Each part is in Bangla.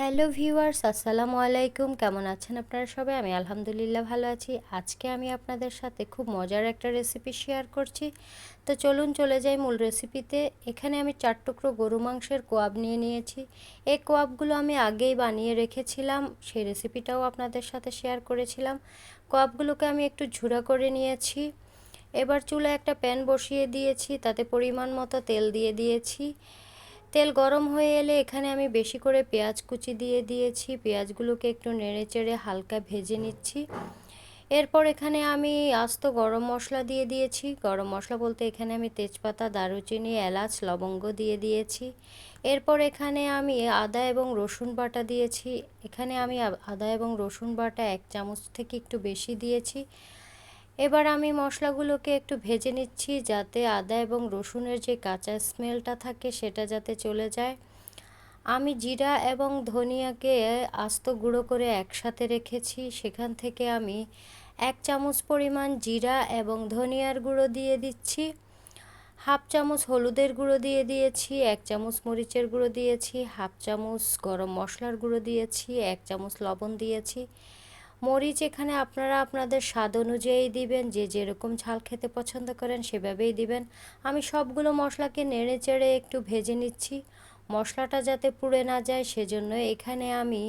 হ্যালো ভিউয়ার্স, আসসালামু আলাইকুম। কেমন আছেন আপনারা সবাই? আমি আলহামদুলিল্লাহ ভালো আছি। আজকে আমি আপনাদের সাথে খুব মজার একটা রেসিপি শেয়ার করছি। তো চলুন চলে যাই মূল রেসিপিতে এখানে আমি চার টুকরো গরু মাংসের কোয়াব নিয়ে নিয়েছি। এই কোয়াবগুলো আমি আগেই বানিয়ে রেখেছিলাম। সেই রেসিপিটাও আপনাদের সাথে শেয়ার করেছিলাম। কোয়াবগুলোকে আমি একটু ঝুড়া করে নিয়েছি। এবার চুলে একটা প্যান বসিয়ে দিয়েছি। তাতে পরিমাণ মতো তেল দিয়ে দিয়েছি। তেল গরম হয়ে এলে এখানে আমি বেশি করে পেঁয়াজ কুচি দিয়ে দিয়েছি। পেঁয়াজগুলোকে একটু নেড়ে চেড়ে হালকা ভেজে নিচ্ছি। এরপর এখানে আমি আস্ত গরম মশলা দিয়ে দিয়েছি। গরম মশলা বলতে এখানে আমি তেজপাতা, দারুচিনি, এলাচ, লবঙ্গ দিয়ে দিয়েছি। এরপর এখানে আমি আদা এবং রসুন বাটা দিয়েছি। এখানে আমি আদা এবং রসুন বাটা এক চামচ থেকে একটু বেশি দিয়েছি। এবার আমি মশলাগুলোকে একটু ভেজে নিচ্ছি যাতে আদা এবং রসুনের যে কাঁচা স্মেলটা থাকে সেটা যাতে চলে যায়। আমি জিরা এবং ধনিয়াকে আস্ত গুঁড়ো করে একসাথে রেখেছি। সেখান থেকে আমি এক চামচ পরিমাণ জিরা এবং ধনিয়ার গুঁড়ো দিয়ে দিচ্ছি। হাফ চামচ হলুদের গুঁড়ো দিয়ে দিয়েছি, এক চামচ মরিচের গুঁড়ো দিয়েছি, হাফ চামচ গরম মশলার গুঁড়ো দিয়েছি, এক চামচ লবণ দিয়েছি। মরিচ এখানে আপনারা আপনাদের স্বাদ অনুযায়ী দিবেন, যে যেরকম ঝাল খেতে পছন্দ করেন সেভাবেই দিবেন। আমি সবগুলো মশলাকে নেড়ে চেড়ে একটু ভেজে নিচ্ছি। মশলাটা যাতে পুড়ে না যায় সেজন্য এখানে আমি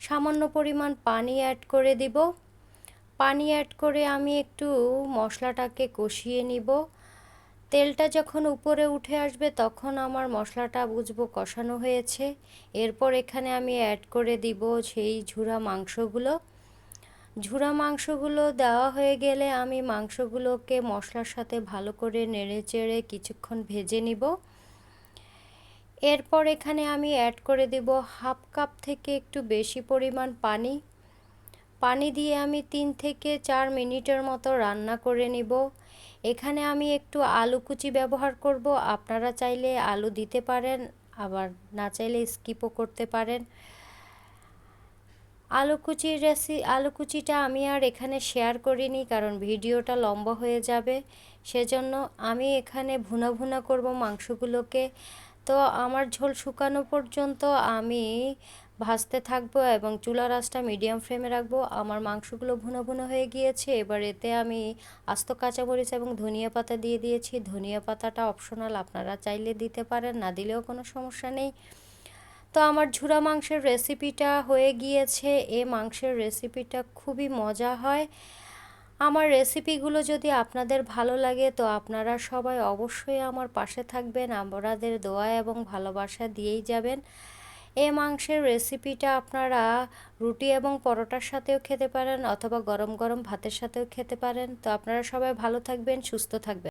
সামান্য পরিমাণ পানি অ্যাড করে দিব। পানি অ্যাড করে আমি একটু মশলাটাকে কষিয়ে নিব। তেলটা যখন উপরে উঠে আসবে তখন আমার মশলাটা বুঝব কষানো হয়েছে। এরপর এখানে আমি অ্যাড করে দিব সেই ঝুরা মাংসগুলো। ঝুরা মাংসগুলো দেওয়া হয়ে গেলে আমি মাংসগুলোকে মশলার সাথে ভালো করে নেড়ে চেড়ে কিছুক্ষণ ভেজে নিব। এরপর এখানে আমি অ্যাড করে দেব হাফ কাপ থেকে একটু বেশি পরিমাণ পানি। পানি দিয়ে আমি তিন থেকে চার মিনিটের মতো রান্না করে নিব। এখানে আমি একটু আলু কুচি ব্যবহার করব। আপনারা চাইলে আলু দিতে পারেন, আবার না চাইলে স্কিপও করতে পারেন। আলু কুচির রেসি আলু কুচিটা আমি আর এখানে শেয়ার করিনি কারণ ভিডিওটা লম্বা হয়ে যাবে। সেজন্য আমি এখানে ভুনা ভুনা করব মাংসগুলোকে। তো আমার ঝোল শুকানো পর্যন্ত আমি ভাজতে থাকব এবং চুলা রাসটা মিডিয়াম ফ্লেমে রাখব। আমার মাংসগুলো ভুনো ভুনো হয়ে গিয়েছে। এবার এতে আমি আস্ত কাঁচামরিচ এবং ধনিয়া পাতা দিয়ে দিয়েছি। ধনিয়া পাতাটা অপশনাল আপনারা চাইলে দিতে পারেন, না দিলেও কোনো সমস্যা নেই। তো আমার ঝুরা মাংসের রেসিপিটা হয়ে গিয়েছে। এ মাংসের রেসিপিটা খুবই মজা হয়। আমার রেসিপিগুলো যদি আপনাদের ভালো লাগে তো আপনারা সবাই অবশ্যই আমার পাশে থাকবেন আমাদের দোয়া এবং ভালোবাসা দিয়েই যাবেন। এ মাংসের রেসিপিটা আপনারা রুটি এবং পরোটার সাথেও খেতে পারেন অথবা গরম গরম ভাতের সাথেও খেতে পারেন। তো আপনারা সবাই ভালো থাকবেন, সুস্থ থাকবেন।